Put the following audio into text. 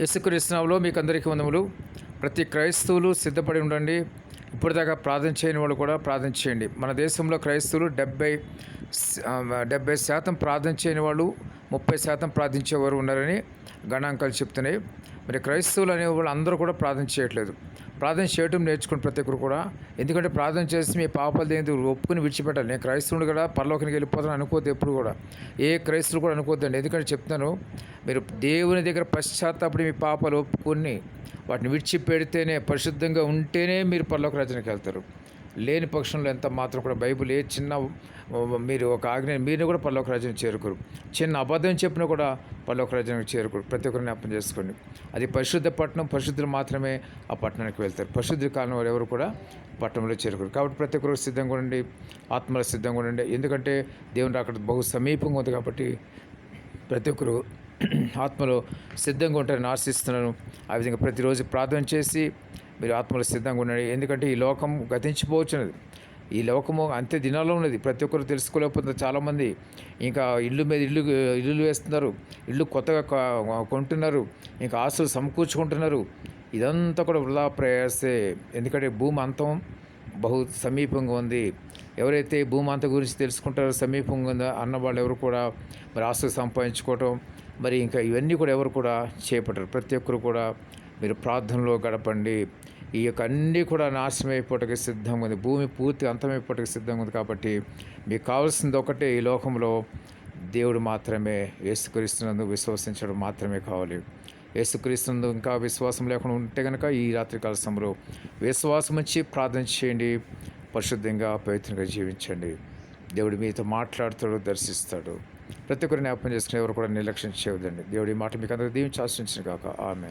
యేసుక్రీస్తునామలో మీకు అందరికీ వందములు. ప్రతి క్రైస్తవులు సిద్ధపడి ఉండండి. ఇప్పటిదాకా ప్రార్థన చేయని వాళ్ళు కూడా ప్రార్థన చేయండి. మన దేశంలో క్రైస్తవులు డెబ్బై డెబ్బై శాతం ప్రార్థన చేయని వాళ్ళు ముప్పై శాతం ప్రార్థించేవారు ఉన్నారని గణాంకాలు చెప్తున్నాయి. మరి క్రైస్తవులు అనే వాళ్ళు అందరూ కూడా ప్రార్థన చేయట్లేదు. ప్రార్థన చేయటం నేర్చుకుని ప్రతి ఒక్కరు కూడా ఎందుకంటే ప్రార్థన చేసి మీ పాపాలు దేని ఒప్పుకుని విడిచిపెట్టాలి. నేను క్రైస్తవుడు కూడా పరలోకానికి వెళ్ళిపోతాను అనుకోవద్దు ఎప్పుడు కూడా. ఏ క్రైస్తవులు కూడా అనుకోవద్దండి. ఎందుకంటే చెప్తాను మీరు దేవుని దగ్గర పశ్చాత్తాపడి మీ పాపాలు ఒప్పుకొని వాటిని విడిచిపెడితేనే పరిశుద్ధంగా ఉంటేనే మీరు పరలోక రాజ్యానికి వెళ్తారు. లేని పక్షంలో ఎంత మాత్రం కూడా బైబిల్ ఏ చిన్న మీరు ఒక ఆజ్ఞ మీరు కూడా పరలోక రాజ్యానికి చేరుకోరు. చిన్న అబద్ధం చెప్పినా కూడా పరలోక రాజ్యానికి చేరుకోరు. ప్రతి ఒక్కరిని అర్థం చేసుకోండి. అది పరిశుద్ధ పట్టణం పరిశుద్ధులు మాత్రమే ఆ పట్టణానికి వెళ్తారు. పరిశుద్ధి కాలం వారు ఎవరు కూడా పట్టణంలో చేరుకోరు. కాబట్టి ప్రతి ఒక్కరు సిద్ధంగా ఉండండి. ఆత్మల సిద్ధంగా ఉండండి. ఎందుకంటే దేవుని అక్కడ బహు సమీపంగా ఉంది కాబట్టి ప్రతి ఒక్కరు ఆత్మలో సిద్ధంగా ఉంటారని ఆశిస్తున్నాను. ఆ విధంగా ప్రతిరోజు ప్రార్థన చేసి మీరు ఆత్మలు సిద్ధంగా ఉండండి. ఎందుకంటే ఈ లోకం గతించిపోవచ్చున్నది. ఈ లోకము అంతే దినాల్లో ఉన్నది. ప్రతి ఒక్కరు తెలుసుకోలేకపోతే చాలామంది. ఇంకా ఇల్లు మీద ఇల్లు ఇల్లు వేస్తున్నారు. ఇల్లు కొత్తగా కొంటున్నారు. ఇంకా ఆస్తులు సమకూర్చుకుంటున్నారు. ఇదంతా కూడా వృధా ప్రయాసే. ఎందుకంటే భూమి అంతం బహు సమీపంగా ఉంది. ఎవరైతే భూమాంత గురించి తెలుసుకుంటారో సమీపంగా ఉందో అన్న వాళ్ళు ఎవరు కూడా మరి ఆస్తులు సంపాదించుకోవటం మరి ఇంకా ఇవన్నీ కూడా ఎవరు కూడా చేపట్టరు. ప్రతి ఒక్కరు కూడా మీరు ప్రార్థనలో గడపండి. ఈ యొక్క అన్నీ కూడా నాశనం సిద్ధంగా ఉంది. భూమి పూర్తి అంతమైపోటకి సిద్ధంగా ఉంది కాబట్టి మీకు కావాల్సింది ఒకటే ఈ లోకంలో దేవుడు మాత్రమే యేసుక్రీస్తునందు విశ్వసించడం మాత్రమే కావాలి. యేసుక్రీస్తునందు ఇంకా విశ్వాసం లేకుండా ఉంటే కనుక ఈ రాత్రికాల సమయంలో విశ్వాసం వచ్చి ప్రార్థన చేయండి పరిశుద్ధంగా పవిత్రంగా జీవించండి. దేవుడు మీతో మాట్లాడుతాడు దర్శిస్తాడు. ప్రతి ఒక్కరిని జ్ఞాపకం చేసుకుని ఎవరు కూడా నిర్లక్ష్యం చేయవద్దండి. దేవుడి మాట మీకు అందరూ దీవించి ఆశించిన కాక ఆమె